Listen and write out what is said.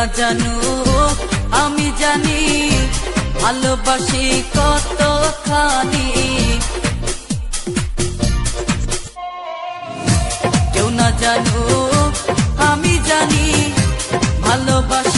না জানো আমি জানি ভালোবাসি কত খানি কেউ না জানো আমি জানি ভালোবাসি